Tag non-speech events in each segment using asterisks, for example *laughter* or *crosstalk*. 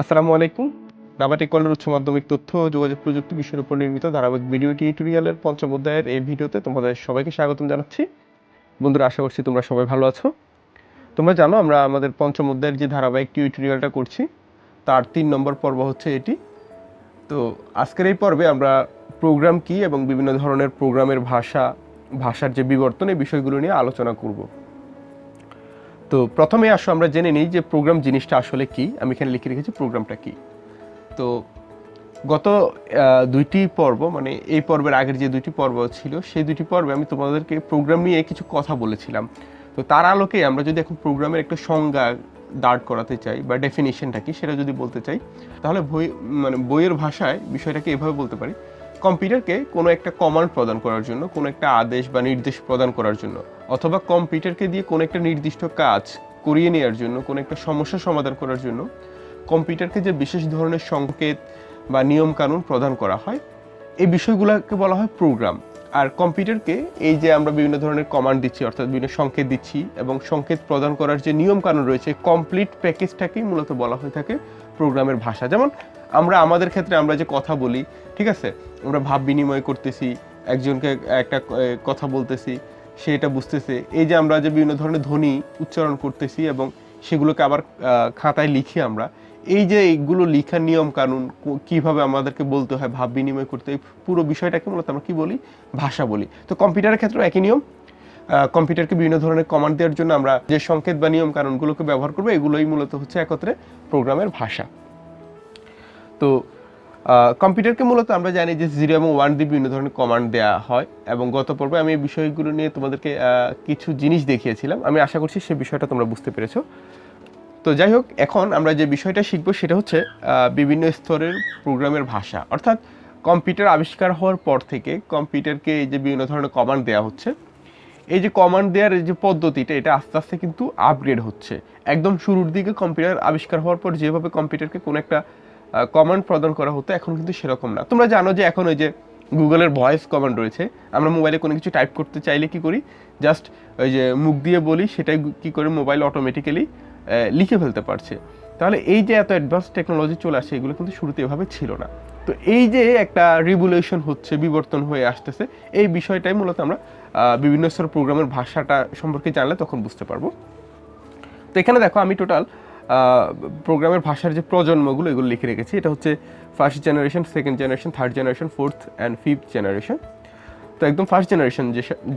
আসসালামু আলাইকুম। নাবাটি কলের উচ্চ মাধ্যমিক তথ্য ও যোগাযোগ প্রযুক্তি বিষয়ের উপর নির্মিত ধারাবাহিক ভিডিও টিউটোরিয়ালের পঞ্চম অধ্যায়ের এই ভিডিওতে তোমাদের সবাইকে স্বাগতম জানাচ্ছি। বন্ধুরা, আশা করছি তোমরা সবাই ভালো আছো। তোমরা জানো, আমরা আমাদের পঞ্চম অধ্যায়ের যে ধারাবাহিক টিউটোরিয়ালটা করছি, তার তিন নম্বর পর্ব হচ্ছে এটি। তো আজকের এই পর্বে আমরা প্রোগ্রাম কি এবং বিভিন্ন ধরনের প্রোগ্রামের ভাষা, ভাষার যে বিবর্তন, এই বিষয়গুলো নিয়ে আলোচনা করব। তো প্রথমে আসো, আমরা জেনে নিই যে প্রোগ্রাম জিনিসটা আসলে কি। আমি এখানে লিখে রেখেছি প্রোগ্রামটা কি। তো গত দুইটি পর্ব মানে এই পর্বের আগের যে দুইটি পর্ব ছিল, সেই দুইটি পর্বে আমি তোমাদেরকে প্রোগ্রাম নিয়ে কিছু কথা বলেছিলাম। তো তার আলোকে আমরা যদি এখন প্রোগ্রামের একটা সংজ্ঞা দাঁড় করাতে চাই বা ডেফিনিশনটা কি, সেটা যদি বলতে চাই, তাহলে বই মানে বইয়ের ভাষায় বিষয়টাকে এভাবে বলতে পারি। কম্পিউটারকে কোনো একটা কমান্ড প্রদান করার জন্য, কোনো একটা আদেশ বা নির্দেশ প্রদান করার জন্য। অথবা কম্পিউটারকে দিয়ে কোনো একটা নির্দিষ্ট কাজ করিয়ে নেওয়ার জন্য, কোনো একটা সমস্যা সমাধান করার জন্য কম্পিউটারকে যে বিশেষ ধরনের সংকেত বা নিয়ম কানুন প্রদান করা হয় এই বিষয়গুলোকে বলা হয় প্রোগ্রাম। আর কম্পিউটারকে এই যে আমরা বিভিন্ন ধরনের কমান্ড দিচ্ছি, অর্থাৎ বিভিন্ন সংকেত দিচ্ছি এবং সংকেত প্রদান করার যে নিয়ম কানুন রয়েছে, কমপ্লিট প্যাকেজটাকেই মূলত বলা হয়ে থাকে প্রোগ্রামের ভাষা। যেমন আমরা আমাদের ক্ষেত্রে আমরা যে কথা বলি, ঠিক আছে? আমরা ভাব বিনিময় করতেছি, একজনকে একটা কথা বলতেছি সে এটা বুঝতেছে। এই যে আমরা যে বিভিন্ন ধরনের ধ্বনি উচ্চারণ করতেছি এবং সেগুলোকে আবার খাতায় লিখি আমরা এই যে এইগুলো লিখার নিয়ম কানুন কীভাবে আমাদেরকে বলতে হয় ভাব বিনিময় করতে হয়, পুরো বিষয়টাকে মূলত আমরা কি বলি? ভাষা বলি। তো কম্পিউটারের ক্ষেত্রেও একই নিয়ম। কম্পিউটারকে বিভিন্ন ধরনের কমান্ড দেওয়ার জন্য আমরা যে সংকেত বা নিয়ম কানুনগুলোকে ব্যবহার করব এগুলোই মূলত হচ্ছে একত্রে প্রোগ্রামের ভাষা। তো কম্পিউটারকে মূলত আমরা জানি যে জিরো এবং ওয়ান দিয়ে বিভিন্ন ধরনের কমান্ড দেওয়া হয়। এবং গত পর্বে আমি এই বিষয়গুলো নিয়ে তোমাদেরকে কিছু জিনিস দেখিয়েছিলাম। আমি আশা করছি সে বিষয়টা তোমরা বুঝতে পেরেছ। তো যাই হোক, এখন আমরা যে বিষয়টা শিখব সেটা হচ্ছে বিভিন্ন স্তরের প্রোগ্রামের ভাষা। অর্থাৎ কম্পিউটার আবিষ্কার হওয়ার পর থেকে কম্পিউটারকে এই যে বিভিন্ন ধরনের কমান্ড দেওয়া হচ্ছে, এই যে কমান্ড দেওয়ার যে পদ্ধতিটা, এটা আস্তে আস্তে কিন্তু আপগ্রেড হচ্ছে। একদম শুরুর দিকে কম্পিউটার আবিষ্কার হওয়ার পর যেভাবে কম্পিউটারকে কোনো একটা কমান্ড প্রদান করা হতো, এখন কিন্তু সেরকম না। তোমরা জানো যে এখন ওই যে গুগলের ভয়েস কমান্ড রয়েছে, আমরা মোবাইলে কোনো কিছু টাইপ করতে চাইলে কি করি? জাস্ট ওই যে মুখ দিয়ে বলি, সেটাই কি করে মোবাইল অটোমেটিক্যালি লিখে ফেলতে পারছে। তাহলে এই যে এত অ্যাডভান্স টেকনোলজি চলে আসে, এগুলো কিন্তু শুরুতে এভাবে ছিল না। তো এই যে একটা রিভলিউশন হচ্ছে, বিবর্তন হয়ে আসতেছে, এই বিষয়টাই মূলত আমরা বিভিন্ন স্তর প্রোগ্রামের ভাষাটা সম্পর্কে জানলে তখন বুঝতে পারব। তো এখানে দেখো, আমি টোটাল প্রোগ্রামের ভাষার যে প্রজন্মগুলো, এগুলো লিখে রেখেছি। এটা হচ্ছে first generation second generation third generation fourth and fifth generation তো একদম ফার্স্ট জেনারেশন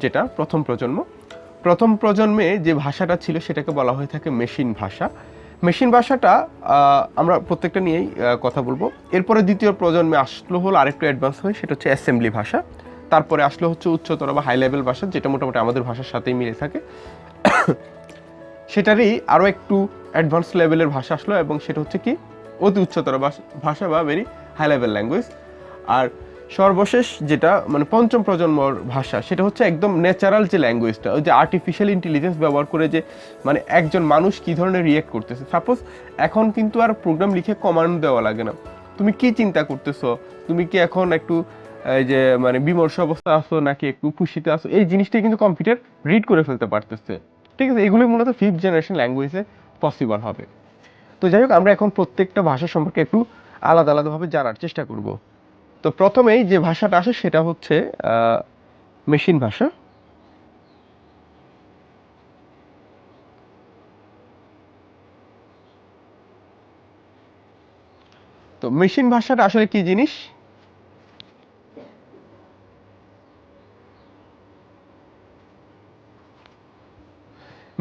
যেটা প্রথম প্রজন্ম। প্রথম প্রজন্মে যে ভাষাটা ছিল, সেটাকে বলা হয়ে থাকে মেশিন ভাষা। মেশিন ভাষাটা আমরা প্রত্যেকটা নিয়েই কথা বলব। এরপরে দ্বিতীয় প্রজন্মে আসলো হলো আরেকটু অ্যাডভান্স হয়ে, সেটা হচ্ছে অ্যাসেম্বলি ভাষা। তারপরে আসলো হচ্ছে উচ্চতর বা হাই লেভেল ভাষা, যেটা মোটামুটি আমাদের ভাষার সাথেই মিলে থাকে। সেটারই আরও একটু অ্যাডভান্স লেভেলের ভাষা আসলো এবং সেটা হচ্ছে কি অতি উচ্চতর ভাষ- বা ভেরি হাই লেভেল ল্যাঙ্গুয়েজ আর সর্বশেষ যেটা মানে পঞ্চম প্রজন্মর ভাষা, সেটা হচ্ছে একদম ন্যাচারাল যে ল্যাঙ্গুয়েজটা ওই যে আর্টিফিশিয়াল ইন্টেলিজেন্স ব্যবহার করে যে মানে একজন মানুষ কী ধরনের রিয়েক্ট করতেছে। সাপোজ এখন কিন্তু আর প্রোগ্রাম লিখে কমান্ড দেওয়া লাগে না। তুমি কি চিন্তা করতেছো? তুমি কি এখন একটু এই যে মানে বিমর্ষ অবস্থা আসো নাকি একটু খুশিতে আসো এই জিনিসটাই কিন্তু কম্পিউটার রিড করে ফেলতে পারতেছে। ঠিক আছে এগুলো মূলত ফিফথ জেনারেশন ল্যাঙ্গুয়েজে পসিবল হবে। তো যাই হোক, আমরা এখন প্রত্যেকটা ভাষা সম্পর্কে একটু আলাদা আলাদাভাবে জানার চেষ্টা করব। তো প্রথমেই যে ভাষাটা আসে সেটা হচ্ছে মেশিন ভাষা। তো মেশিন ভাষাটা আসলে কি জিনিস?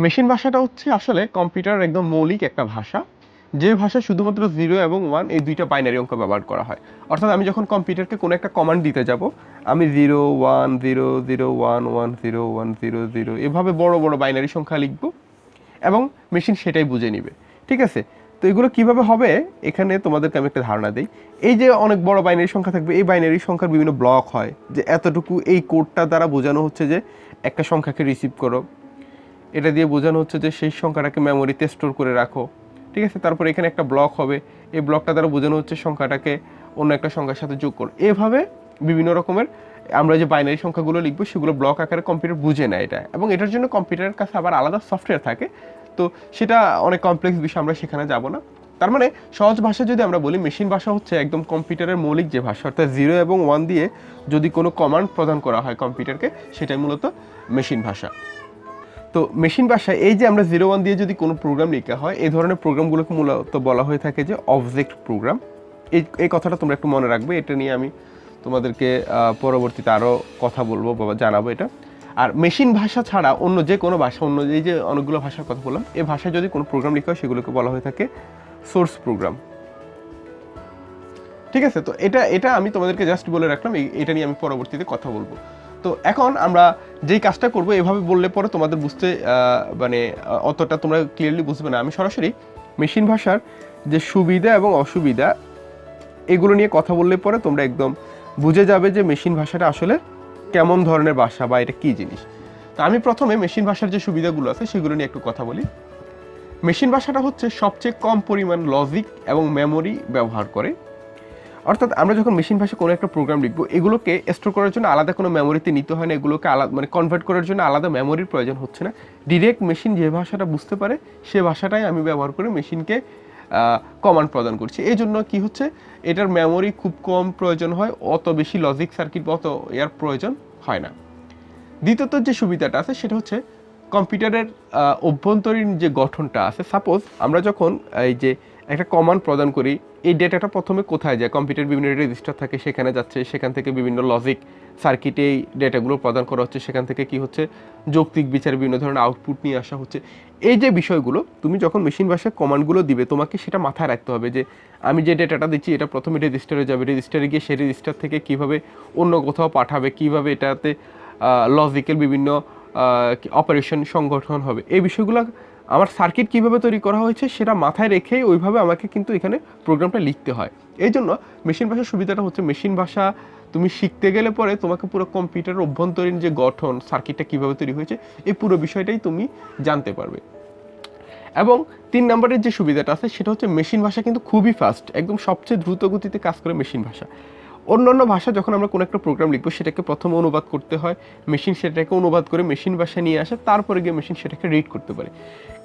মেশিন ভাষাটা হচ্ছে আসলে কম্পিউটার একদম মৌলিক একটা ভাষা, যে ভাষা শুধুমাত্র জিরো এবং ওয়ান এই দুইটা বাইনারি অঙ্ক ব্যবহার করা হয়। অর্থাৎ আমি যখন কম্পিউটারকে কোনো একটা কমান্ড দিতে যাব, আমি zero, one, zero zero, one one, zero one, zero zero এভাবে বড় বড় বাইনারি সংখ্যা লিখব এবং মেশিন সেটাই বুঝে নিবে। ঠিক আছে? তো এগুলো কীভাবে হবে? এখানে তোমাদেরকে আমি একটা ধারণা দিই। এই যে অনেক বড় বাইনারি সংখ্যা থাকবে, এই বাইনারি সংখ্যার বিভিন্ন ব্লক হয়, যে এতটুকু এই কোডটা দ্বারা বোঝানো হচ্ছে যে একটা সংখ্যাকে রিসিভ করো। এটা দিয়ে বোঝানো হচ্ছে যে সেই সংখ্যাটাকে মেমোরিতে স্টোর করে রাখো। ঠিক আছে? তারপর এখানে একটা ব্লক হবে। এই ব্লকটা দ্বারা বোঝানো হচ্ছে সংখ্যাটাকে অন্য একটা সংখ্যার সাথে যোগ করো। এভাবে বিভিন্ন রকমের আমরা যে বাইনারি সংখ্যাগুলো লিখব, সেগুলো ব্লক আকারে কম্পিউটার বুঝে নেয় এটা। এবং এটার জন্য কম্পিউটারের কাছে আবার আলাদা সফটওয়্যার থাকে। তো সেটা অনেক কমপ্লেক্স বিষয়, আমরা সেখানে যাব না। তার মানে সহজ ভাষা যদি আমরা বলি মেশিন ভাষা হচ্ছে একদম কম্পিউটারের মৌলিক যে ভাষা, অর্থাৎ জিরো এবং ওয়ান দিয়ে যদি কোনো কমান্ড প্রদান করা হয় কম্পিউটারকে সেটাই মূলত মেশিন ভাষা। তো মেশিন ভাষায় এই যে আমরা জিরো ওয়ান দিয়ে যদি কোনো প্রোগ্রাম লেখা হয়, এই ধরনের প্রোগ্রামগুলোকে মূলত বলা হয়ে থাকে যে অবজেক্ট প্রোগ্রাম এই এই কথাটা তোমরা একটু মনে রাখবে, এটা নিয়ে আমি তোমাদেরকে পরবর্তীতে আরও কথা বলব বা জানাব এটা। আর মেশিন ভাষা ছাড়া অন্য যে কোনো ভাষা, অন্য এই যে অনেকগুলো ভাষার কথা বললাম এই ভাষায় যদি কোনো প্রোগ্রাম লেখা হয়, সেগুলোকে বলা হয়ে থাকে সোর্স প্রোগ্রাম ঠিক আছে? তো এটা এটা আমি তোমাদেরকে জাস্ট বলে রাখলাম এটা নিয়ে আমি পরবর্তীতে কথা বলব। তো এখন আমরা যেই কাজটা করব, এভাবে বললে পরে তোমাদের বুঝতে মানে অতটা তোমরা ক্লিয়ারলি বুঝবে না। আমি সরাসরি মেশিন ভাষার যে সুবিধা এবং অসুবিধা, এগুলো নিয়ে কথা বললে পরে তোমরা একদম বুঝে যাবে যে মেশিন ভাষাটা আসলে কেমন ধরনের ভাষা বা এটা কী জিনিস। তো আমি প্রথমে মেশিন ভাষার যে সুবিধাগুলো আছে, সেগুলো নিয়ে একটু কথা বলি। মেশিন ভাষাটা হচ্ছে সবচেয়ে কম পরিমাণ লজিক এবং মেমোরি ব্যবহার করে। অর্থাৎ আমরা যখন মেশিন ভাষায় কোনো একটা প্রোগ্রাম লিখব, এগুলোকে স্টোর করার জন্য আলাদা কোনো মেমোরিতে নিতে হয় না, এগুলোকে আলাদা মানে কনভার্ট করার জন্য আলাদা মেমোরির প্রয়োজন হচ্ছে না। ডিরেক্ট মেশিন যে ভাষাটা বুঝতে পারে, সে ভাষাটাই আমি ব্যবহার করে মেশিনকে কমান্ড প্রদান করছি। এই জন্য কী হচ্ছে, এটার মেমোরি খুব কম প্রয়োজন হয়, অত বেশি লজিক সার্কিট বা অত এর প্রয়োজন হয় না। দ্বিতীয়ত যে সুবিধাটা আছে, সেটা হচ্ছে কম্পিউটারের অভ্যন্তরীণ যে গঠনটা আছে সাপোজ আমরা যখন এই যে একটা কমান্ড প্রদান করি এই ডেটাটা প্রথমে কোথায় যায়? কম্পিউটার বিভিন্ন রেজিস্টার থাকে, সেখানে যাচ্ছে, সেখান থেকে বিভিন্ন লজিক সার্কিটে এই ডেটাগুলো প্রদান করা হচ্ছে, সেখান থেকে কি হচ্ছে? যৌক্তিক বিচার, বিভিন্ন ধরনের আউটপুট নিয়ে আসা হচ্ছে। এই যে বিষয়গুলো, তুমি যখন মেশিন ভাষায় কমান্ডগুলো দিবে, তোমাকে সেটা মাথায় রাখতে হবে যে, আমি যে ডেটাটা দিচ্ছি, এটা প্রথমে রেজিস্টারে যাবে। রেজিস্টারে গিয়ে সেই রেজিস্টার থেকে কীভাবে অন্য কোথাও পাঠাবে, কীভাবে এটাতে লজিক্যাল বিভিন্ন অপারেশন সংগঠন হবে। এই বিষয়গুলো আমার সার্কিট কীভাবে তৈরি করা হয়েছে সেটা মাথায় রেখেই ওইভাবে আমাকে কিন্তু এখানে প্রোগ্রামটা লিখতে হয়। এই জন্য মেশিন ভাষার সুবিধাটা হচ্ছে মেশিন ভাষা, তুমি শিখতে গেলে পরে তোমাকে পুরো কম্পিউটারের অভ্যন্তরীণ যে গঠন সার্কিটটা কীভাবে তৈরি হয়েছে, এই পুরো বিষয়টাই তুমি জানতে পারবে। এবং তিন নম্বরের যে সুবিধাটা আছে, সেটা হচ্ছে মেশিন ভাষা কিন্তু খুবই ফাস্ট একদম সবচেয়ে দ্রুত গতিতে কাজ করে মেশিন ভাষা। অন্যান্য ভাষা যখন আমরা কোনো একটা প্রোগ্রাম লিখব, সেটাকে প্রথমে অনুবাদ করতে হয় মেশিন সেটাকে অনুবাদ করে মেশিন ভাষায় নিয়ে আসে, তারপরে গিয়ে মেশিন সেটাকে রিড করতে পারে।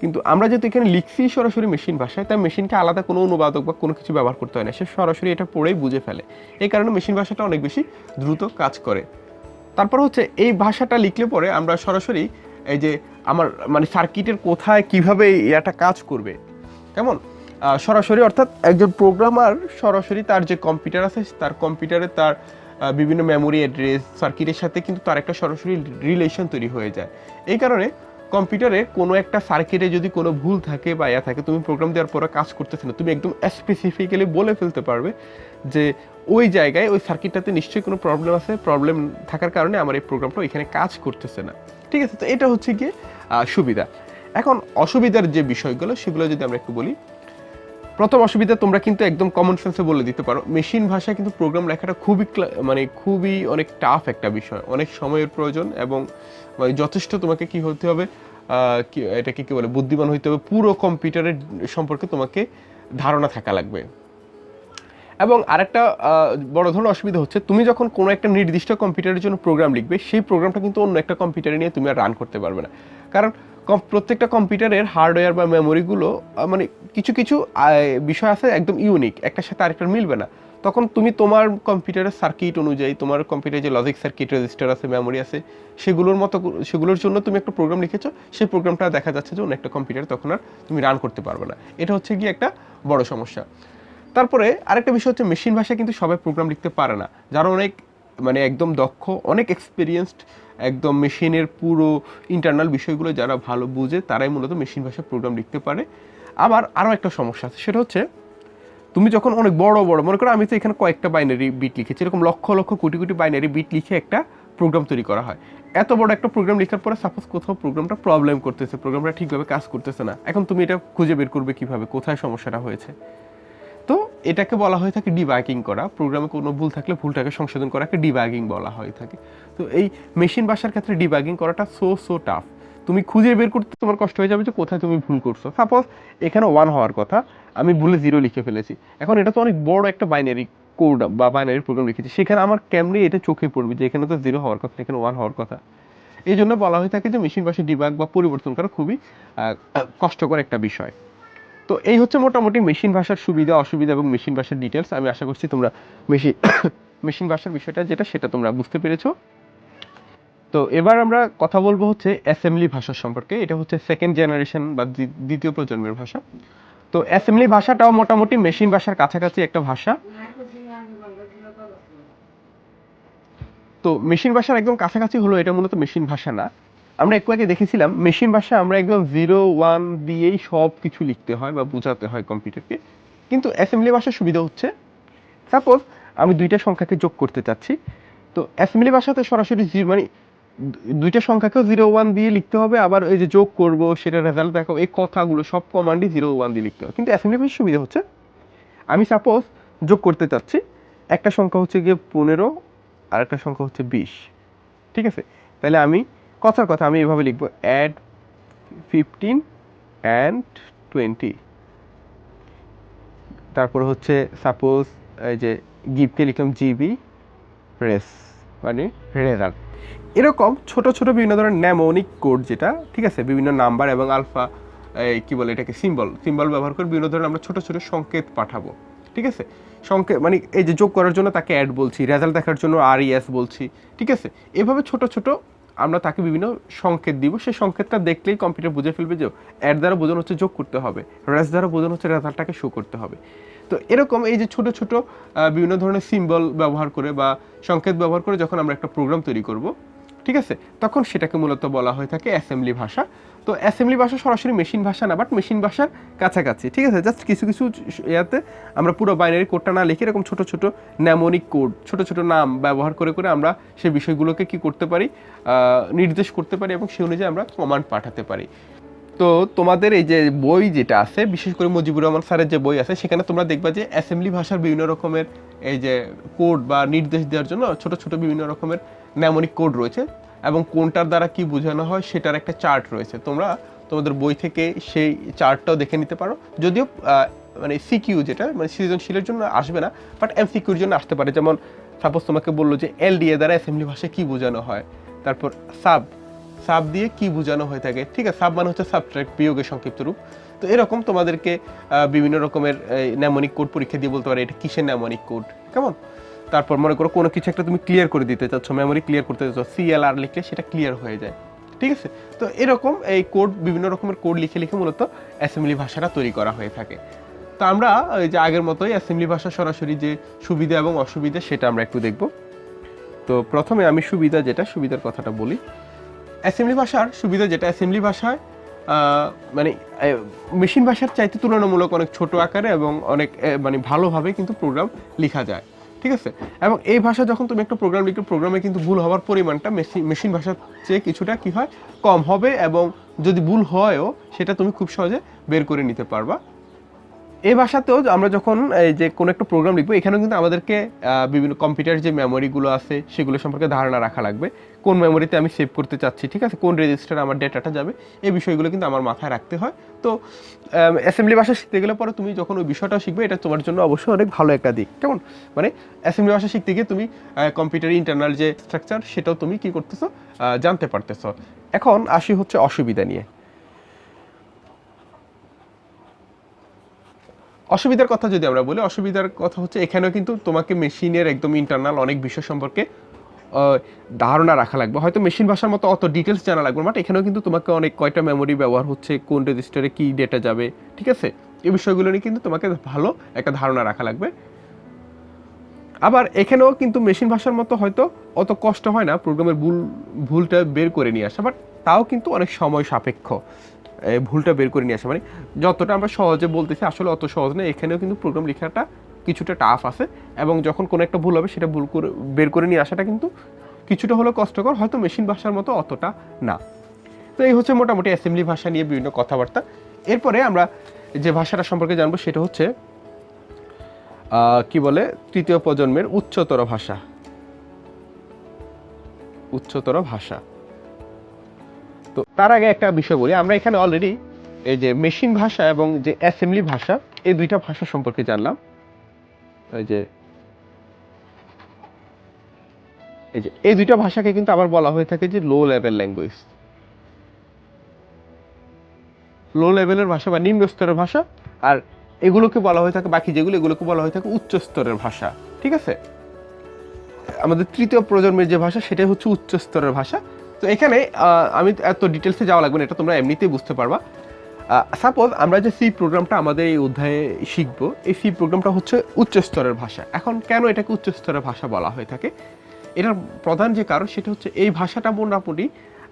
কিন্তু আমরা যেহেতু এখানে লিখছি সরাসরি মেশিন ভাষায়, তাই মেশিনকে আলাদা কোনো অনুবাদক বা কোনো কিছু ব্যবহার করতে হয় না। সে সরাসরি এটা পড়েই বুঝে ফেলে। এই কারণে মেশিন ভাষাটা অনেক বেশি দ্রুত কাজ করে। তারপর হচ্ছে এই ভাষাটা লিখলে পরে আমরা সরাসরি এই যে আমার মানে সার্কিটের কোথায় কীভাবে এটা কাজ করবে, কেমন? সরাসরি, অর্থাৎ একজন প্রোগ্রামার সরাসরি তার যে কম্পিউটার আছে, তার কম্পিউটারে তার বিভিন্ন মেমোরি অ্যাড্রেস সার্কিটের সাথে কিন্তু তার একটা সরাসরি রিলেশন তৈরি হয়ে যায়। এই কারণে কম্পিউটারে কোনো একটা সার্কিটে যদি কোনো ভুল থাকে বা ইয়া থাকে, তুমি প্রোগ্রাম দেওয়ার পরে কাজ করতেছে না, তুমি একদম স্পেসিফিক্যালি বলে ফেলতে পারবে যে ওই জায়গায়, ওই সার্কিটটাতে নিশ্চয়ই কোনো প্রবলেম আছে। প্রবলেম থাকার কারণে আমার এই প্রোগ্রামটা এখানে কাজ করতেছে না। ঠিক আছে, তো এটা হচ্ছে গিয়ে সুবিধা। এখন অসুবিধার যে বিষয়গুলো, সেগুলো যদি আমরা একটু বলি প্রথম অসুবিধা তোমরা কিন্তু একদম কমন সেন্সে বলে দিতে পারো। মেশিন ভাষায় কিন্তু প্রোগ্রাম লেখাটা খুবই মানে খুবই অনেক টাফ একটা বিষয়। অনেক সময়ের প্রয়োজন এবং মানে যথেষ্ট তোমাকে কি হতে হবে এটাকে কি বলে, বুদ্ধিমান হইতে হবে। পুরো কম্পিউটারের সম্পর্কে তোমাকে ধারণা থাকা লাগবে। এবং আরেকটা বড় ধরনের অসুবিধা হচ্ছে, তুমি যখন কোনো একটা নির্দিষ্ট কম্পিউটারের জন্য প্রোগ্রাম লিখবে, সেই প্রোগ্রামটা কিন্তু অন্য একটা কম্পিউটারে নিয়ে তুমি আর রান করতে পারবে না। কারণ প্রত্যেকটা কম্পিউটারের হার্ডওয়্যার বা মেমোরিগুলো মানে কিছু কিছু বিষয় আছে একদম ইউনিক একটার সাথে আরেকটার মিলবে না। তখন তুমি তোমার কম্পিউটারের সার্কিট অনুযায়ী, তোমার কম্পিউটারে যে লজিক সার্কিট রেজিস্টার আছে মেমোরি আছে, সেগুলোর মতো সেগুলোর জন্য তুমি একটা প্রোগ্রাম লিখেছো, সেই প্রোগ্রামটা দেখা যাচ্ছে যে অন্য একটা কম্পিউটারে তখন আর তুমি রান করতে পারবে না। এটা হচ্ছে গিয়ে একটা বড় সমস্যা। তারপরে আরেকটা বিষয় হচ্ছে মেশিন ভাষায় কিন্তু সবাই প্রোগ্রাম লিখতে পারে না। যারা অনেক মানে একদম দক্ষ, অনেক এক্সপিরিয়েন্সড একদম মেশিনের পুরো ইন্টারনাল বিষয়গুলো যারা ভালো বুঝে, তারাই মূলত মেশিন ভাষায় প্রোগ্রাম লিখতে পারে। আবার আরও একটা সমস্যা আছে, সেটা হচ্ছে তুমি যখন অনেক বড় বড়, মনে করো আমি তো এখানে কয়েকটা বাইনারি বিট লিখেছি, এরকম লক্ষ লক্ষ, কোটি কোটি বাইনারি বিট লিখে একটা প্রোগ্রাম তৈরি করা হয়। এত বড় একটা প্রোগ্রাম লেখার পরে সাপোজ কোথাও প্রোগ্রামটা প্রবলেম করতেছে প্রোগ্রামটা ঠিকভাবে কাজ করতেছে না, এখন তুমি এটা খুঁজে বের করবে কীভাবে, কোথায় সমস্যাটা হয়েছে? এটাকে বলা হয়ে থাকে ডিবাগিং করা। প্রোগ্রামে কোনো ভুল থাকলে ভুলটাকে সংশোধন করাকে ডিবাগিং বলা হয়ে থাকে। তো এই মেশিন ভাষার ক্ষেত্রে ডিবাগিং করাটা সো সো টাফ তুমি খুঁজে বের করতে তোমার কষ্ট হয়ে যাবে যে কোথায় তুমি ভুল করছ। সাপোজ এখানে ওয়ান হওয়ার কথা, আমি ভুলে জিরো লিখে ফেলেছি। এখন এটা তো অনেক বড় একটা বাইনারি কোড বা বাইনারি প্রোগ্রাম লিখেছি। সেখানে আমার কেমনি এটা চোখে পড়বে যে এখানে তো জিরো হওয়ার কথা, এখানে ওয়ান হওয়ার কথা? এই জন্য বলা হয়ে থাকে যে মেশিন ভাষায় ডিবাগ বা পরিবর্তন করা খুবই কষ্টকর একটা বিষয়। তো এই হচ্ছে মোটামুটি মেশিন ভাষার সুবিধা, অসুবিধা এবং মেশিন ভাষার ডিটেলস আমি আশা করছি তোমরা মেশিন মেশিন *coughs* ভাষার বিষয়টা যেটা, সেটা তোমরা বুঝতে পেরেছ। তো এবার আমরা কথা বলব হচ্ছে অ্যাসেম্বলি ভাষা সম্পর্কে। এটা হচ্ছে সেকেন্ড জেনারেশন বা দ্বিতীয় প্রজন্মের ভাষা। তো অ্যাসেম্বলি ভাষাটাও মোটামুটি মেশিন ভাষার কাছাকাছি একটা ভাষা। তো মেশিন ভাষার একদম কাছাকাছি হলো এটা মূলত মেশিন ভাষা না। আমরা একটু আগে দেখেছিলাম, মেশিন ভাষা আমরা একদম জিরো ওয়ান দিয়েই সব কিছু লিখতে হয় বা বোঝাতে হয় কম্পিউটারকে। কিন্তু অ্যাসেম্বলি ভাষার সুবিধা হচ্ছে। সাপোজ আমি দুইটা সংখ্যাকে যোগ করতে চাচ্ছি, তো অ্যাসেম্বলি ভাষাতে সরাসরি মানে দুইটা সংখ্যাকেও জিরো ওয়ান দিয়ে লিখতে হবে, আবার ওই যে যোগ করব, সেটা রেজাল্ট দেখো এই কথাগুলো সব কমান্ডই জিরো ওয়ান দিয়ে লিখতে হবে কিন্তু অ্যাসেম্বলি ভাষার সুবিধা হচ্ছে, আমি সাপোজ যোগ করতে চাচ্ছি, একটা সংখ্যা হচ্ছে গিয়ে পনেরো আর একটা সংখ্যা হচ্ছে বিশ। ঠিক আছে? তাহলে আমি কথার কথা আমি এভাবে লিখব অ্যাড ফিফটিন অ্যান্ড টোয়েন্টি তারপর হচ্ছে সাপোজ এই যে গিফটে লিখলাম জিবি রেস মানে রেজাল্ট এরকম ছোট ছোট বিভিন্ন ধরনের ন্যামোনিক কোড যেটা, ঠিক আছে, বিভিন্ন নাম্বার এবং আলফা এই কী বলে এটাকে সিম্বল সিম্বল ব্যবহার করে বিভিন্ন ধরনের আমরা ছোট ছোট সংকেত পাঠাবো, ঠিক আছে? সংকেত মানে এই যে যোগ করার জন্য তাকে অ্যাড বলছি রেজাল্ট দেখার জন্য আর ইএস বলছি, ঠিক আছে? এভাবে ছোট ছোট আমরা তাকে বিভিন্ন সংকেত দিব। সেই সংকেতটা দেখলেই কম্পিউটার বুঝে ফেলবে যে অ্যাড দ্বারা বোঝানো হচ্ছে যোগ করতে হবে রেস দ্বারা বোঝানো হচ্ছে রেজাল্টটাকে শো করতে হবে। তো এরকম এই যে ছোট ছোট বিভিন্ন ধরনের সিম্বল ব্যবহার করে বা সংকেত ব্যবহার করে যখন আমরা একটা প্রোগ্রাম তৈরি করব ঠিক আছে? তখন সেটাকে মূলত বলা হয়ে থাকে অ্যাসেম্বলি ভাষা। তো অ্যাসেম্বলি ভাষা সরাসরি মেশিন ভাষা না বাট মেশিন ভাষার কাছাকাছি, ঠিক আছে? জাস্ট কিছু কিছু ইয়াতে আমরা পুরো বাইনারি কোডটা না লিখে এরকম ছোট ছোট ন্যামোনিক কোড ছোট ছোট নাম ব্যবহার করে করে আমরা সেই বিষয়গুলোকে কি করতে পারি নির্দেশ করতে পারি এবং সেই অনুযায়ী আমরা কমান্ড পাঠাতে পারি। তো তোমাদের এই যে বই যেটা আছে, বিশেষ করে মুজিবুর রহমান স্যারের যে বই আছে, সেখানে তোমরা দেখবা যে অ্যাসেম্বলি ভাষার বিভিন্ন রকমের এই যে কোড বা নির্দেশ দেওয়ার জন্য ছোট ছোট বিভিন্ন রকমের ন্যামনিক কোড রয়েছে এবং কোনটার দ্বারা কি বোঝানো হয় সেটার একটা চার্ট রয়েছে। তোমরা তোমাদের বই থেকে সেই চার্টটাও দেখে নিতে পারো। যদিও মানে সিকিউ যেটা মানে সৃজনশীলের জন্য আসবে না বাট এমসিকিউর জন্য আসতে পারে। যেমন সাপোজ তোমাকে বলল যে এলডিএ দ্বারা অ্যাসেম্বলি ভাষায় কী বোঝানো হয়? তারপর সাব সাব দিয়ে কি বোঝানো হয়ে থাকে? ঠিক আছে সাব মানে হচ্ছে সাবট্রাক্ট বিয়োগের সংক্ষিপ্ত রূপ। তো এরকম তোমাদেরকে বিভিন্ন রকমের ন্যামনিক কোড পরীক্ষা দিয়ে বলতে পারে, এটা কিসের ন্যামনিক কোড কেমন? তারপর মনে করো কোনো কিছু একটা তুমি ক্লিয়ার করে দিতে চাচ্ছ মেমোরি ক্লিয়ার করতে চাচ্ছ সিএলআর লিখলে সেটা ক্লিয়ার হয়ে যায়, ঠিক আছে? তো এরকম এই কোড বিভিন্ন রকমের কোড লিখে লিখে মূলত অ্যাসেম্বলি ভাষাটা তৈরি করা হয়ে থাকে। তো আমরা ওই যে আগের মতোই অ্যাসেম্বলি ভাষা সরাসরি যে সুবিধা এবং অসুবিধা সেটা আমরা একটু দেখব। তো প্রথমে আমি সুবিধা যেটা, সুবিধার কথাটা বলি। অ্যাসেম্বলি ভাষার সুবিধা যেটা অ্যাসেম্বলি ভাষায় মানে মেশিন ভাষার চাইতে তুলনামূলক অনেক ছোট আকারে এবং অনেক মানে ভালোভাবে কিন্তু প্রোগ্রাম লেখা যায়। ঠিক আছে? এবং এই ভাষা যখন তুমি একটা প্রোগ্রাম লিখবে প্রোগ্রামে কিন্তু ভুল হওয়ার পরিমাণটা মেশিন ভাষার চেয়ে কিছুটা কি হয়? কম হবে এবং যদি ভুল হয়ও, সেটা তুমি খুব সহজে বের করে নিতে পারবা। এই ভাষাতেও আমরা যখন এই যে কোনো একটা প্রোগ্রাম লিখব, এখানেও কিন্তু আমাদেরকে বিভিন্ন কম্পিউটার যে মেমোরিগুলো আছে, সেগুলো সম্পর্কে ধারণা রাখা লাগবে। কোন মেমোরিতে আমি সেভ করতে চাচ্ছি, ঠিক আছে? কোন রেজিস্টারে আমার ডেটাটা যাবে, এই বিষয়গুলো কিন্তু আমার মাথায় রাখতে হয়। তো অ্যাসেম্বলি ভাষা শিখতে গেলে পরে তুমি যখন ওই বিষয়টা শিখবে, এটা তোমার জন্য অবশ্যই অনেক ভালো একটা দিক। কেমন? মানে অ্যাসেম্বলি ভাষা শিখতে গিয়ে তুমি কম্পিউটার ইন্টারনাল যে স্ট্রাকচার সেটাও তুমি কি করতেছো? জানতে পারতেছো। এখন আসি হচ্ছে অসুবিধা নিয়ে। অসুবিধার কথা যদি আমরা বলি, অসুবিধার কথা হচ্ছে এখানেও কিন্তু তোমাকে মেশিনের একদম ইন্টারনাল অনেক বিষয় সম্পর্কে ধারণা রাখা লাগবে। হয়তো মেশিন ভাষার মতো অত ডিটেলস জানা লাগবে বাট এখানেও কিন্তু তোমাকে অনেক কয়টা মেমোরি ব্যবহার হচ্ছে, কোন রেজিস্টারে কি ডেটা যাবে, ঠিক আছে? এই বিষয়গুলো নিয়ে কিন্তু তোমাকে ভালো একটা ধারণা রাখা লাগবে। আবার এখানেও কিন্তু মেশিন ভাষার মতো হয়তো অত কষ্ট হয় না প্রোগ্রামের ভুল, ভুলটা বের করে নিয়ে আসা বাট তাও কিন্তু অনেক সময় সাপেক্ষ। ভুলটা বের করে নিয়ে আসা মানে যতটা আমরা সহজে বলতেছি, আসলে অত সহজ না, এখানেও কিন্তু প্রোগ্রাম লেখাটা কিছুটা টাফ আছে এবং যখন কোনো একটা ভুল হবে সেটা ভুল করে, বের করে নিয়ে আসাটা কিন্তু কিছুটা হলেও কষ্টকর, হয়তো মেশিন ভাষার মতো অতটা না। তো এই হচ্ছে মোটামুটি অ্যাসেম্বলি ভাষা নিয়ে বিভিন্ন কথাবার্তা। এরপরে আমরা যে ভাষাটা সম্পর্কে জানব সেটা হচ্ছে কি বলে, তৃতীয় প্রজন্মের উচ্চতর ভাষা। উচ্চতর ভাষা। তো তার আগে একটা বিষয় বলি, আমরা এখানে অলরেডি এই যে মেশিন ভাষা এবং যে অ্যাসেম্বলি ভাষা, এই দুইটা ভাষা সম্পর্কে জানলাম। এই যে এই যে, এই দুইটা ভাষাকে কিন্তু আবার বলা হয়ে থাকে যে লো লেভেল ল্যাঙ্গুয়েজ লো লেভেলের ভাষা বা নিম্ন স্তরের ভাষা, আর এগুলোকে বলা হয়ে থাকে, বাকি যেগুলো, এগুলোকে বলা হয়ে থাকে উচ্চ স্তরের ভাষা, ঠিক আছে? আমাদের তৃতীয় প্রজন্মের যে ভাষা, সেটাই হচ্ছে উচ্চ স্তরের ভাষা। তো এখানে আমি এত ডিটেলসে যাওয়া লাগবে না, এটা তোমরা এমনিতেই বুঝতে পারবা। সাপোজ আমরা যে সি প্রোগ্রামটা আমাদের এই অধ্যায়ে শিখব, এই সি প্রোগ্রামটা হচ্ছে উচ্চস্তরের ভাষা। এখন কেন এটাকে উচ্চস্তরের ভাষা বলা হয়ে থাকে? এটার প্রধান যে কারণ সেটা হচ্ছে এই ভাষাটা মোটামুটি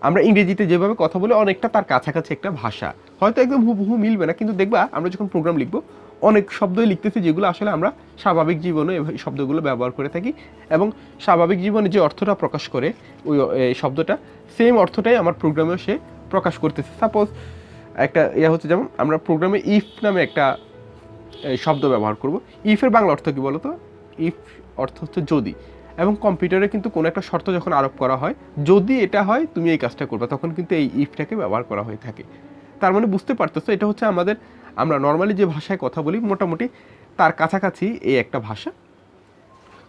আমরা ইংরেজিতে যেভাবে কথা বলি, অনেকটা তার কাছাকাছি একটা ভাষা। হয়তো একদম হুবহু মিলবে না, কিন্তু দেখবা আমরা যখন প্রোগ্রাম লিখব, অনেক শব্দই লিখতেছি যেগুলো আসলে আমরা স্বাভাবিক জীবনে এই শব্দগুলো ব্যবহার করে থাকি এবং স্বাভাবিক জীবনে যে অর্থটা প্রকাশ করে ওই শব্দটা সেম অর্থটাই আমার প্রোগ্রামেও সে প্রকাশ করতেছে। সাপোজ একটা ইয়া হচ্ছে যেমন আমরা প্রোগ্রামে ইফ নামে একটা শব্দ ব্যবহার করব। ইফের বাংলা অর্থ কি বলতো? ইফ অর্থ হচ্ছে যদি। এবং কম্পিউটারে কিন্তু কোনো একটা শর্ত যখন আরোপ করা হয়, যদি এটা হয়, তুমি এই কাজটা করবে, তখন কিন্তু এই ইফটাকে ব্যবহার করা হয়ে থাকে। তার মানে বুঝতে পারতেছো, এটা হচ্ছে আমাদের, আমরা নর্মালি যে ভাষায় কথা বলি, মোটামুটি তার কাছাকাছি এই একটা ভাষা।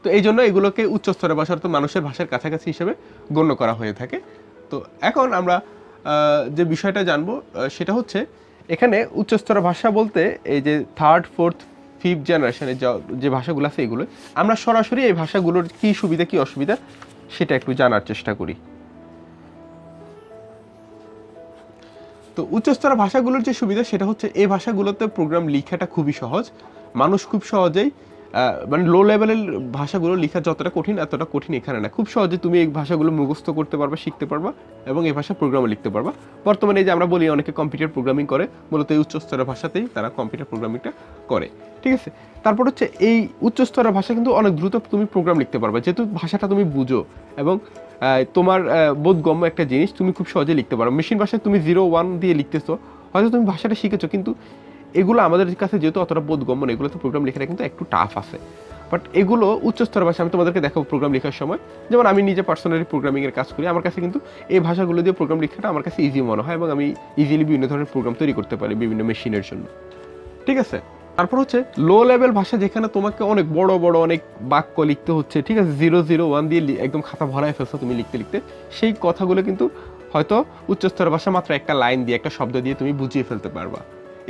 তো এই জন্য এগুলোকে উচ্চস্তরের ভাষা অর্থাৎ মানুষের ভাষার কাছাকাছি হিসেবে গণ্য করা হয়ে থাকে। তো এখন আমরা যে বিষয়টা জানব সেটা হচ্ছে এখানে উচ্চস্তরের ভাষা বলতে এই যে থার্ড ফোর্থ ফিফথ জেনারেশনের যে ভাষাগুলো আছে এগুলো, আমরা সরাসরি এই ভাষাগুলোর কি সুবিধা, কি অসুবিধা সেটা একটু জানার চেষ্টা করি। তো উচ্চস্তরের ভাষাগুলোর যে সুবিধা সেটা হচ্ছে এই ভাষাগুলোতে প্রোগ্রাম লিখাটা খুবই সহজ। মানুষ খুব সহজেই মানে লো লেভেলের ভাষাগুলো লেখা যতটা কঠিন, এতটা কঠিন এখানে না। খুব সহজে তুমি এই ভাষাগুলো মুখস্থ করতে পারবা, শিখতে পারবা এবং এই ভাষা প্রোগ্রামে লিখতে পারবা। বর্তমানে এই যে আমরা বলি, অনেকে কম্পিউটার প্রোগ্রামিং করে, মূলত এই উচ্চস্তরের ভাষাতেই তারা কম্পিউটার প্রোগ্রামিংটা করে। ঠিক আছে? তারপর হচ্ছে এই উচ্চস্তরের ভাষা কিন্তু অনেক দ্রুত তুমি প্রোগ্রাম লিখতে পারবে। যেহেতু ভাষাটা তুমি বুঝো এবং তোমার বোধগম্য একটা জিনিস তুমি খুব সহজে লিখতে পারো। মেশিন ভাষায় তুমি জিরো ওয়ান দিয়ে লিখতেছো। হয়তো তুমি ভাষাটা শিখেছো, কিন্তু এগুলো আমাদের কাছে যেহেতু অতটা বোধগম্য এগুলো তো প্রোগ্রাম লেখাটা কিন্তু একটু টাফ আছে। বাট এগুলো উচ্চস্তরের ভাষা আমি তোমাদেরকে দেখাবো প্রোগ্রাম লেখার সময়। যেমন আমি নিজে পার্সোনালি প্রোগ্রামিংয়ের কাজ করি, আমার কাছে কিন্তু এই ভাষাগুলো দিয়ে প্রোগ্রাম লেখাটা আমার কাছে ইজি মনে হয় এবং আমি ইজিলি বিভিন্ন ধরনের প্রোগ্রাম তৈরি করতে পারি বিভিন্ন মেশিনের জন্য। ঠিক আছে? তারপর হচ্ছে লো লেভেল ভাষা যেখানে তোমাকে অনেক বড় বড় অনেক বাক্য লিখতে হচ্ছে, ঠিক আছে? জিরো জিরো ওয়ান দিয়ে একদম খাতা ভরায় ফেলছো তুমি লিখতে লিখতে। সেই কথাগুলো কিন্তু হয়তো উচ্চস্তরের ভাষা মাত্র একটা লাইন দিয়ে, একটা শব্দ দিয়ে তুমি বুঝিয়ে ফেলতে পারবা।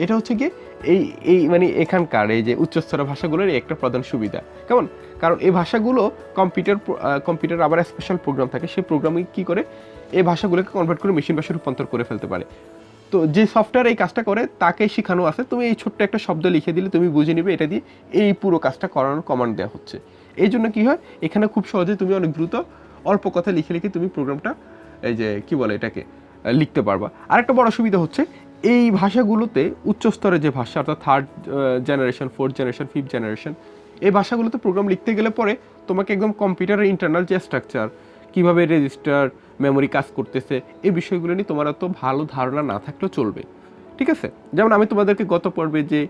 এটা হচ্ছে কি এই এই মানে এখানকার এই যে উচ্চস্তরের ভাষাগুলোর একটা প্রধান সুবিধা। কেমন? কারণ এই ভাষাগুলো কম্পিউটার কম্পিউটার আবার স্পেশাল প্রোগ্রাম থাকে, সেই প্রোগ্রামে কি করে? এই ভাষাগুলোকে কনভার্ট করে মেশিন ভাষায় রূপান্তর করে ফেলতে পারে। তো যে সফটওয়্যার এই কাজটা করে তাকে শেখানো আছে। তুমি এই ছোট্ট একটা শব্দ লিখে দিলে তুমি বুঝে নিবে, এটা দিয়ে এই পুরো কাজটা করানোর কমান্ড দেওয়া হচ্ছে। এই জন্য কি হয়, এখানে খুব সহজে তুমি অনেক দ্রুত অল্প কথা লিখে লিখে তুমি প্রোগ্রামটা এই যে, কি বলে এটাকে লিখতে পারবা। আরেকটা বড় সুবিধা হচ্ছে এই ভাষাগুলোতে উচ্চস্তরের যে ভাষা, অর্থাৎ third generation fourth generation fifth generation এই ভাষাগুলোতে প্রোগ্রাম লিখতে গেলে পরে তোমাকে একদম কম্পিউটারের ইন্টারনাল যে স্ট্রাকচার কীভাবে রেজিস্টার মেমোরি কাজ করতেছে, এই বিষয়গুলো নিয়ে তোমার অত ভালো ধারণা না থাকলেও চলবে। ঠিক আছে? যেমন আমি তোমাদেরকে গত পর্বে যে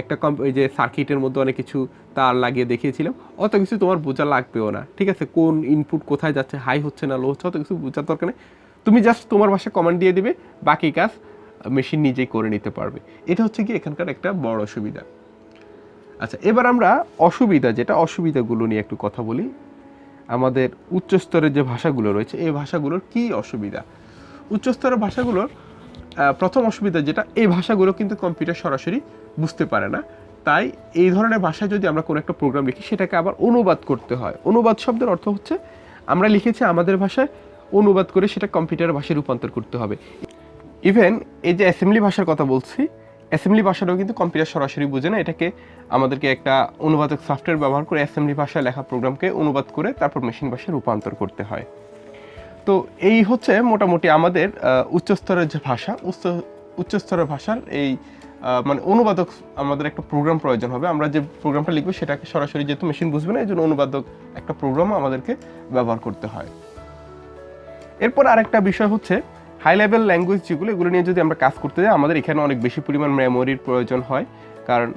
একটা কম যে সার্কিটের মধ্যে অনেক কিছু তার লাগিয়ে দেখিয়েছিলাম, অত কিছু তোমার বোঝা লাগবেও না। ঠিক আছে? কোন ইনপুট কোথায় যাচ্ছে হাই হচ্ছে না লো হচ্ছে, অত কিছু বোঝার দরকার নেই। তুমি জাস্ট তোমার ভাষায় কমান্ড দিয়ে দিবে, বাকি কাজ মেশিন নিজেই করে নিতে পারবে। এটা হচ্ছে কি এখানকার একটা বড় সুবিধা আচ্ছা এবার আমরা অসুবিধা, যেটা অসুবিধাগুলো নিয়ে একটু কথা বলি, আমাদের উচ্চস্তরের যে ভাষাগুলো রয়েছে, এই ভাষাগুলোর কি অসুবিধা? উচ্চস্তরের ভাষাগুলোর প্রথম অসুবিধা যেটা, এই ভাষাগুলো কিন্তু কম্পিউটার সরাসরি বুঝতে পারে না। তাই এই ধরনের ভাষায় যদি আমরা কোনো একটা প্রোগ্রাম লিখি, সেটাকে আবার অনুবাদ করতে হয়। অনুবাদ শব্দের অর্থ হচ্ছে, আমরা লিখেছি আমাদের ভাষায়, অনুবাদ করে সেটা কম্পিউটার ভাষায় রূপান্তর করতে হবে। ইভেন এই যে অ্যাসেম্বলি ভাষার কথা বলছি অ্যাসেম্বলি ভাষাটাও কিন্তু কম্পিউটার সরাসরি বোঝে না। এটাকে আমাদেরকে একটা অনুবাদক সফটওয়্যার ব্যবহার করে অ্যাসেম্বলি ভাষায় লেখা প্রোগ্রামকে অনুবাদ করে তারপর মেশিন ভাষায় রূপান্তর করতে হয়। তো এই হচ্ছে মোটামুটি আমাদের উচ্চস্তরের যে ভাষা, উচ্চ, উচ্চস্তরের ভাষার এই মানে অনুবাদক আমাদের একটা প্রোগ্রাম প্রয়োজন হবে। আমরা যে প্রোগ্রামটা লিখব সেটাকে সরাসরি যেহেতু মেশিন বুঝবে না এই জন্য অনুবাদক একটা প্রোগ্রাম আমাদেরকে ব্যবহার করতে হয়। এরপর আরেকটা বিষয় হচ্ছে হাই লেভেল ল্যাঙ্গুয়েজ যেগুলো, এগুলো নিয়ে যদি আমরা কাজ করতে যাই, আমাদের এখানে অনেক বেশি পরিমাণ মেমোরির প্রয়োজন হয়। কারণ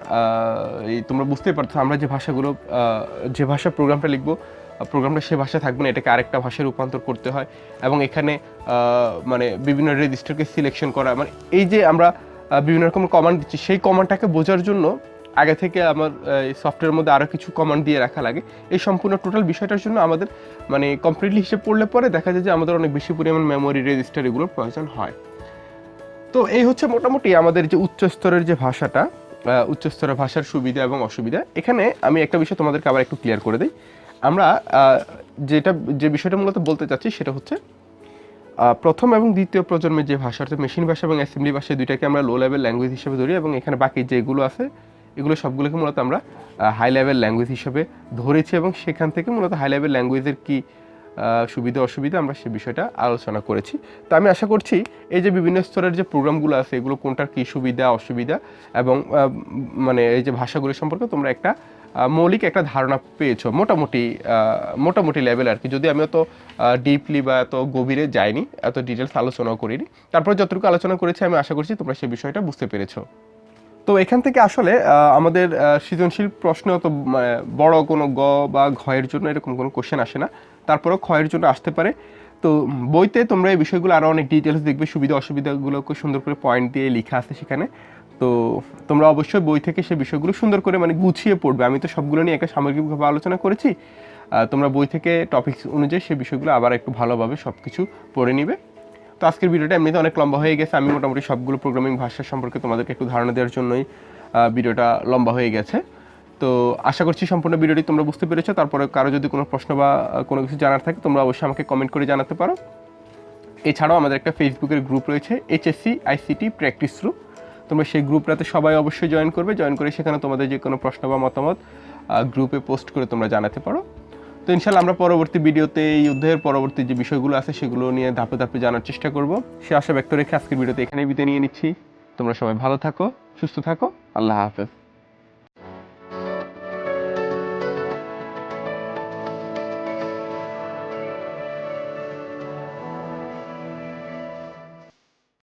এই তোমরা বুঝতেই পারছ, আমরা যে ভাষাগুলো যে ভাষা প্রোগ্রামটা লিখব প্রোগ্রামটা সে ভাষা থাকবে না, এটাকে আরেকটা ভাষায় রূপান্তর করতে হয়। এবং এখানে মানে বিভিন্ন রেজিস্টারকে সিলেকশন করা মানে এই যে আমরা বিভিন্ন রকম কমান্ড দিচ্ছি, সেই কমান্ডটাকে বোঝার জন্য আগে থেকে আমার সফটওয়্যারের মধ্যে আরও কিছু কমান্ড দিয়ে রাখা লাগে। এই সম্পূর্ণ টোটাল বিষয়টার জন্য আমাদের মানে কমপ্লিটলি হিসেব পড়লে পরে দেখা যায় যে আমাদের অনেক বেশি পরিমাণ মেমোরি রেজিস্টার এগুলোর প্রয়োজন হয়। তো এই হচ্ছে মোটামুটি আমাদের যে উচ্চ স্তরের যে ভাষাটা উচ্চস্তরের ভাষার সুবিধা এবং অসুবিধা। এখানে আমি একটা বিষয় তোমাদেরকে আবার একটু ক্লিয়ার করে দিই। আমরা যেটা, যে বিষয়টা মূলত বলতে চাচ্ছি সেটা হচ্ছে প্রথম এবং দ্বিতীয় প্রজন্মের যে ভাষা, অর্থাৎ মেশিন ভাষা এবং অ্যাসেম্বলি ভাষা দুইটাকে আমরা লো লেভেল ল্যাঙ্গুয়েজ হিসেবে ধরি এবং এখানে বাকি যেগুলো আছে এগুলো সবগুলোকে মূলত আমরা হাই লেভেল ল্যাঙ্গুয়েজ হিসেবে ধরেছি এবং সেখান থেকে মূলত হাই লেভেল ল্যাঙ্গুয়েজের কি সুবিধা অসুবিধা আমরা সে বিষয়টা আলোচনা করেছি। তো আমি আশা করছি এই যে বিভিন্ন স্তরের যে প্রোগ্রামগুলো আছে, এগুলো কোনটার কী সুবিধা, অসুবিধা এবং মানে এই যে ভাষাগুলো সম্পর্কে তোমরা একটা মৌলিক একটা ধারণা পেয়েছ, মোটামুটি মোটামুটি লেভেল আর কি। যদি আমি অত ডিপলি বা এত গভীরে যাইনি, এত ডিটেলস আলোচনাও করিনি, তারপর যতটুকু আলোচনা করেছি, আমি আশা করছি তোমরা সেই বিষয়টা বুঝতে পেরেছ। তো এখান থেকে আসলে আমাদের সৃজনশীল প্রশ্ন মানে, বড় কোনো গ বা ঘয়ের জন্য এরকম কোনো কোশ্চেন আসে না। তারপরেও ক্ষয়ের জন্য আসতে পারে। তো বইতে তোমরা এই বিষয়গুলো আরও অনেক ডিটেলস দেখবে সুবিধা অসুবিধাগুলোকে সুন্দর করে পয়েন্ট দিয়ে লেখা আছে সেখানে। তো তোমরা অবশ্যই বই থেকে সে বিষয়গুলো সুন্দর করে মানে গুছিয়ে পড়বে। আমি তো সবগুলো নিয়ে একটা সামগ্রিকভাবে আলোচনা করেছি। তোমরা বই থেকে টপিকস অনুযায়ী সেই বিষয়গুলো আবার একটু ভালোভাবে সব কিছু পড়ে নিবে। তো আজকের ভিডিওটা এমনিতে অনেক লম্বা হয়ে গেছে। আমি মোটামুটি সবগুলো প্রোগ্রামিং ভাষা সম্পর্কে তোমাদেরকে একটু ধারণা দেওয়ার জন্যই ভিডিওটা লম্বা হয়ে গেছে। তো আশা করছি সম্পূর্ণ ভিডিওটি তোমরা বুঝতে পেরেছ। তারপরে কারও যদি কোনো প্রশ্ন বা কোনো কিছু জানার থাকে, তোমরা অবশ্যই আমাকে কমেন্ট করে জানাতে পারো। এছাড়াও আমাদের একটা ফেসবুকের গ্রুপ রয়েছে এইচএসসি আইসিটি প্র্যাকটিস গ্রুপ তোমরা সেই গ্রুপটাতে সবাই অবশ্যই জয়েন করবে। জয়েন করে সেখানে তোমাদের যে কোনো প্রশ্ন বা মতামত গ্রুপে পোস্ট করে তোমরা জানাতে পারো। তো ইনশাল্লাহ আমরা পরবর্তী ভিডিওতে, এই যুদ্ধের পরবর্তী যে বিষয়গুলো আছে, সেগুলো নিয়ে ধাপে ধাপে জানার চেষ্টা করব। সে আশা ব্যক্ত রেখে আজকের ভিডিওতে এখানেই বিদায় নিয়ে নিচ্ছি। তোমরা সবাই ভালো থাকো, সুস্থ থাকো। আল্লাহ হাফেজ।